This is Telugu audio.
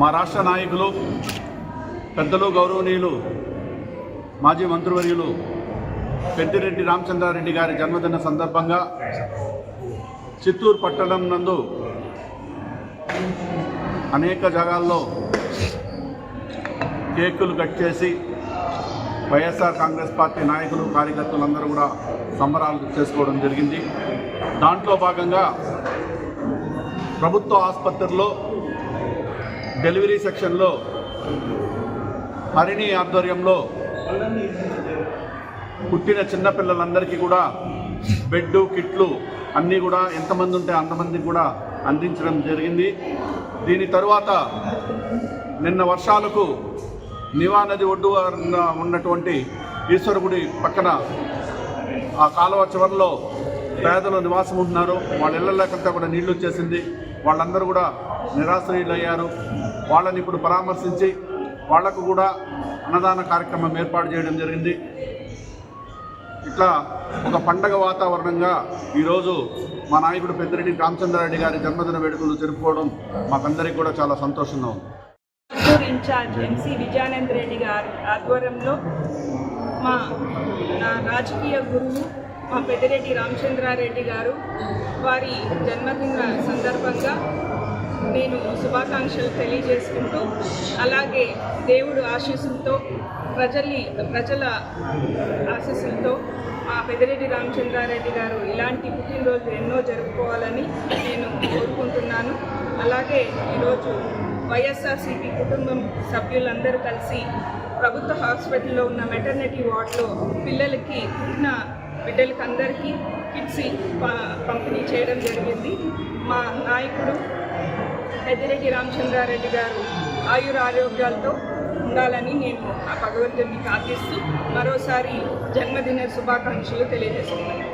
మా రాష్ట్ర నాయకులు పెద్దలు గౌరవనీయులు మాజీ మంత్రివర్యులు పెద్దిరెడ్డి రామచంద్రారెడ్డి గారి జన్మదిన సందర్భంగా చిత్తూరు పట్టణం నందు అనేక జాగాల్లో కేకులు కట్ చేసి వైఎస్ఆర్ కాంగ్రెస్ పార్టీ నాయకులు కార్యకర్తలందరూ కూడా సంబరాలు చేసుకోవడం జరిగింది. దాంట్లో భాగంగా ప్రభుత్వ ఆసుపత్రిలో డెలివరీ సెక్షన్లో హరిణి ఆధ్వర్యంలో పుట్టిన చిన్నపిల్లలందరికీ కూడా బెడ్ కిట్లు అన్నీ కూడా ఎంతమంది ఉంటే అంతమందికి కూడా అందించడం జరిగింది. దీని తరువాత నిన్న వర్షాలకు నివా నది ఒడ్డు ఉన్నటువంటి ఈశ్వరగుడి పక్కన ఆ కాలువ చివరిలో పేదలు నివాసం ఉంటున్నారు. వాళ్ళ ఇళ్ళకంతా కూడా నీళ్ళు వచ్చేసింది. వాళ్ళందరూ కూడా నిరాశ్రయులు అయ్యారు వాళ్ళని ఇప్పుడు పరామర్శించి వాళ్ళకు కూడా అన్నదాన కార్యక్రమం ఏర్పాటు చేయడం జరిగింది. ఇట్లా ఒక పండగ వాతావరణంగా ఈరోజు మా నాయకుడు పెద్దిరెడ్డి రామచంద్రారెడ్డి గారి జన్మదిన వేడుకలు జరుపుకోవడం మాకందరికీ కూడా చాలా సంతోషంగా ఉంది. చిత్తూరు ఇన్ఛార్జ్ ఎంసీ విజయానంద్ రెడ్డి గారి ఆధ్వర్యంలో మా నా రాజకీయ గురువు మా పెద్దిరెడ్డి రామచంద్రారెడ్డి గారు వారి జన్మదిన సందర్భంగా నేను శుభాకాంక్షలు తెలియజేసుకుంటూ అలాగే దేవుడు ఆశీస్సులతో ప్రజల్ని ప్రజల ఆశీస్సులతో మా పెద్దిరెడ్డి రామచంద్రారెడ్డి గారు ఇలాంటి పుట్టినరోజు ఎన్నో జరుపుకోవాలని నేను కోరుకుంటున్నాను. అలాగే ఈరోజు వైఎస్ఆర్సీపీ కుటుంబం సభ్యులందరూ కలిసి ప్రభుత్వ హాస్పిటల్లో ఉన్న మెటర్నిటీ వార్డులో పిల్లలకి పుట్టిన బిడ్డలకి అందరికీ కిట్స్ ప- పంపిణీ చేయడం జరిగింది. మా నాయకుడు పెద్దిరెడ్డి రామచంద్రారెడ్డి గారు ఆయుర ఆరోగ్యాలతో ఉండాలని నేను ఆ భగవంతుడిని ప్రార్థిస్తూ మరోసారి జన్మదిన శుభాకాంక్షలు తెలియజేస్తున్నాను